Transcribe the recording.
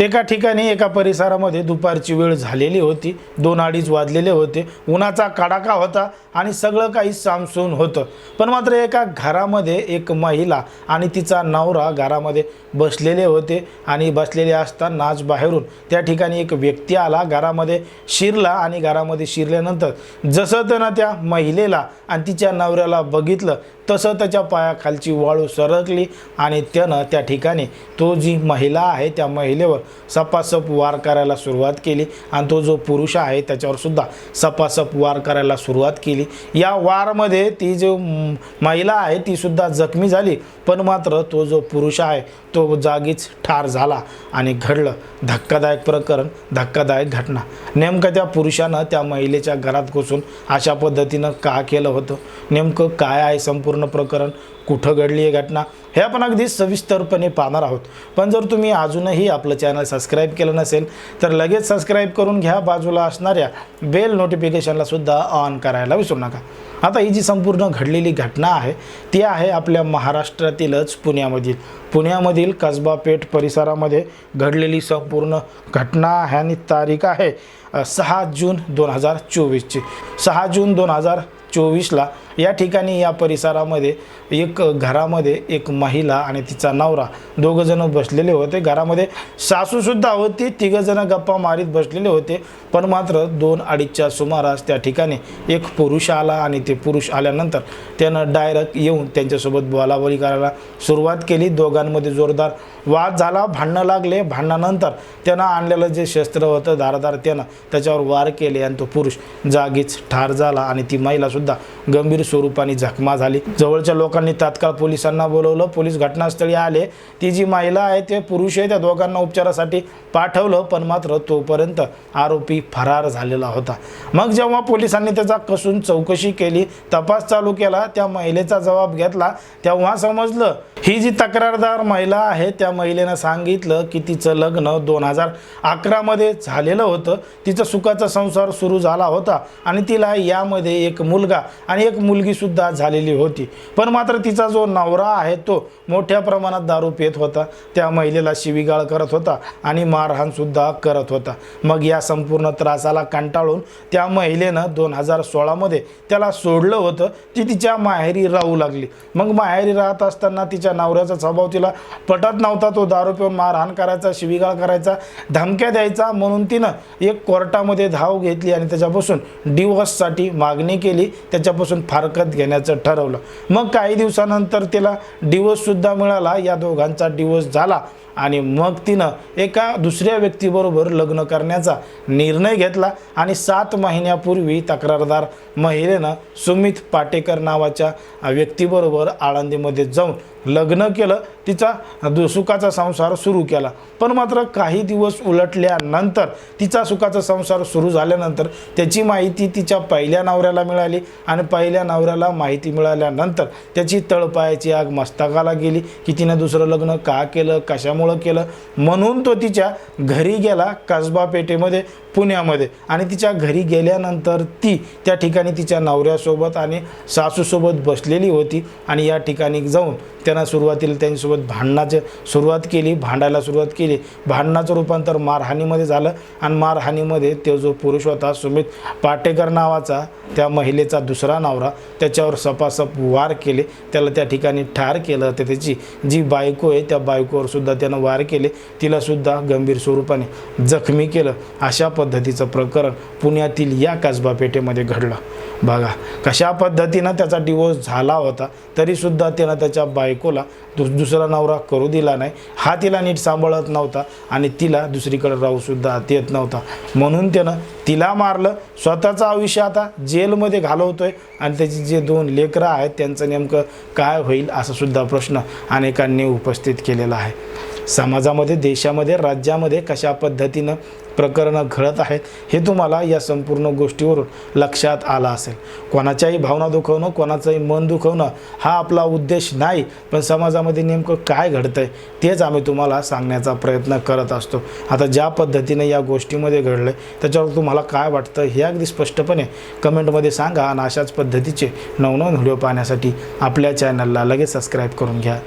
एका ठिकाणी एका परिसरामध्ये दुपारची वेळ झालेली होती. दोन अडीच वाजलेले होते. उन्हाचा कडाका होता आणि सगळं काही सामसून होतं. पण मात्र एका घरामध्ये एक महिला आणि तिचा नवरा घरामध्ये बसलेले होते आणि बसलेले असतानाच बाहेरून त्या ठिकाणी एक व्यक्ती आला. घरामध्ये शिरला आणि घरामध्ये शिरल्यानंतर जसं त्यानं त्या महिलेला आणि तिच्या नवऱ्याला बघितलं तसं त्याच्या पायाखालची वाळू सरकली आणि त्यानं त्या ठिकाणी तो जी महिला आहे त्या महिलेवर सपासप वार करायला सुरुवात केली. आणि तो जो पुरुष आहे त्याच्यावरसुद्धा सपासप वार करायला सुरुवात केली. या वारमध्ये ती जो महिला आहे तीसुद्धा जखमी झाली. पण मात्र तो जो पुरुष आहे तो जागीच ठार झाला आणि घडलं. धक्कादायक प्रकरण धक्कादायक घटना. नेमकं त्या पुरुषानं त्या महिलेच्या घरात घुसून अशा पद्धतीनं का केलं होतं? नेमकं काय आहे संपूर्ण प्रकरण? कुठं घडली आहे घटना? हे आपण अगदी सविस्तरपणे पाहणार आहोत. पण जर तुम्ही अजूनही आपलं चॅनल सबस्क्राईब केलं नसेल तर लगेच सबस्क्राईब करून घ्या. बाजूला असणाऱ्या बेल नोटिफिकेशनला सुद्धा ऑन करायला विसरू नका. आता ही जी संपूर्ण घडलेली घटना आहे ती आहे आपल्या महाराष्ट्रातीलच पुण्यामधील. पुण्यामधील कसबा पेठ परिसरामध्ये घडलेली संपूर्ण घटना आहे आणि तारीख आहे सहा जून दोन हजार चोवीसची. सहा जून दोन हजार चोवीसला या ठिकाणी या परिसरामध्ये एक घरामध्ये एक महिला आणि तिचा नवरा दोघंजणं बसलेले होते. घरामध्ये सासूसुद्धा होती तिघंजणं गप्पा मारीत बसलेले होते. पण मात्र दोन अडीचच्या सुमारास त्या ठिकाणी एक पुरुष आला आणि ते पुरुष आल्यानंतर त्यानं डायरेक्ट येऊन त्यांच्यासोबत बोलाबोली करायला सुरुवात केली. दोघांमध्ये जोरदार वाद झाला भांडणं लागले. भांडणानंतर त्यानं आणलेलं जे शस्त्र होतं धारदार त्यानं त्याच्यावर वार केले आणि तो पुरुष जागीच ठार झाला आणि ती महिलासुद्धा गंभीर स्वरूपाने जखमा झाली. जवळच्या लोकांनी तात्काळ पोलिसांना बोलवलं. पोलीस घटनास्थळी आले. ती जी महिला आहे ते पुरुष आहे. त्या दोघांना उपचारासाठी पाठवलं पण मात्र तोपर्यंत आरोपी फरार झालेला होता. मग जेव्हा पोलिसांनी त्याचा कसून चौकशी केली तपास चालू केला त्या महिलेचा जबाब घेतला तेव्हा समजलं ही जी तक्रारदार महिला आहे त्या महिलेनं सांगितलं की तिचं लग्न दोन हजार अकरामध्ये झालेलं होतं. तिचा सुखाचा संसार सुरू झाला होता आणि तिला यामध्ये एक मुलगा आणि एक मुलगीसुद्धा झालेली होती. पण मात्र तिचा जो नवरा आहे तो मोठ्या प्रमाणात दारू पित होता. त्या महिलेला शिवीगाळ करत होता आणि मारहाणसुद्धा करत होता. मग या संपूर्ण त्रासाला कंटाळून त्या महिलेनं दोन हजार सोळामध्ये त्याला सोडलं होतं. ती तिच्या माहेरी राहू लागली. मग माहेरी राहत असताना तिच्या नवऱ्याचा स्वभाव तिला पटत नव्हता. तो दारू पिऊन मारहाण करायचा शिवीगाळ करायचा धमक्या द्यायचा म्हणून तिनं एक कोर्टामध्ये धाव घेतली आणि त्याच्यापासून डिवोर्ससाठी मागणी केली. त्याच्यापासून हरकत घेण्याचं ठरवलं. मग काही दिवसानंतर तिला डिवोर्ससुद्धा मिळाला. या दोघांचा डिवोर्स झाला. आणि मग तिनं एका दुसऱ्या व्यक्तीबरोबर लग्न करण्याचा निर्णय घेतला आणि सात महिन्यापूर्वी तक्रारदार महिलेनं सुमित पाटेकर नावाच्या व्यक्तीबरोबर आळंदीमध्ये जाऊन लग्न केलं. तिचा दु सुखाचा संसार सुरू केला. पण मात्र काही दिवस उलटल्यानंतर तिचा सुखाचा संसार सुरू झाल्यानंतर त्याची माहिती तिच्या पहिल्या नवऱ्याला मिळाली आणि पहिल्या नवऱ्याला माहिती मिळाल्यानंतर त्याची तळपायाची आग मस्तकाला गेली की तिनं दुसरं लग्न का केलं? कशामुळे केलं. म्हणून तो तिच्या घरी गेला कसबा पेठेमध्ये पुण्यामध्ये. आणि तिच्या घरी गेल्यानंतर ती त्या ठिकाणी तिच्या नवऱ्यासोबत आणि सासूसोबत बसलेली होती आणि या ठिकाणी जाऊन त्यांना सुरुवातीला त्यांच्यासोबत भांडणाचे सुरुवात केली भांडायला सुरुवात केली. भांडणाचं रूपांतर मारहाणीमध्ये झालं आणि मारहाणीमध्ये तो जो पुरुष होता सुमित पाटेकर नावाचा त्या महिलेचा दुसरा नवरा त्याच्यावर सपासप वार केले. त्याला त्या ठिकाणी ठार केलं. तर त्याची जी बायको आहे त्या बायकोवर सुद्धा त्यानं वार केले तिलासुद्धा गंभीर स्वरूपाने जखमी केलं. अशा पद्धतीचं प्रकरण पुण्यातील या कसबा पेठेमध्ये घडलं. बघा कशा पद्धतीनं त्याचा डिवोर्स झाला होता तरीसुद्धा त्यानं त्याच्या बायकोला दु दुसरा नवरा करू दिला नाही. हा तिला नीट सांभाळत नव्हता आणि तिला दुसरीकडे राहूसुद्धा येत नव्हता. म्हणून त्यानं तिला मारलं स्वतःचं आयुष्य आता जेलमध्ये घालवतोय आणि त्याची जे दोन लेकरं आहेत त्यांचं नेमकं काय होईल असा सुद्धा प्रश्न अनेकांनी उपस्थित केलेला आहे. समाजामध्ये देशामध्ये राज्यामध्ये कशा पद्धतीनं प्रकरणं घडत आहेत हे तुम्हाला या संपूर्ण गोष्टीवरून लक्षात आलं असेल. कोणाच्याही भावना दुखवणं कोणाचंही मन दुखवणं हा आपला उद्देश नाही पण समाजामध्ये नेमकं काय घडतं आहे तेच आम्ही तुम्हाला सांगण्याचा प्रयत्न करत असतो. आता ज्या पद्धतीने या गोष्टीमध्ये घडलं आहे त्याच्यावर तुम्हाला काय वाटतं हे अगदी स्पष्टपणे कमेंटमध्ये सांगा आणि अशाच पद्धतीचे नवनवीन व्हिडिओ पाहण्यासाठी आपल्या चॅनलला लगेच सबस्क्राईब करून घ्या.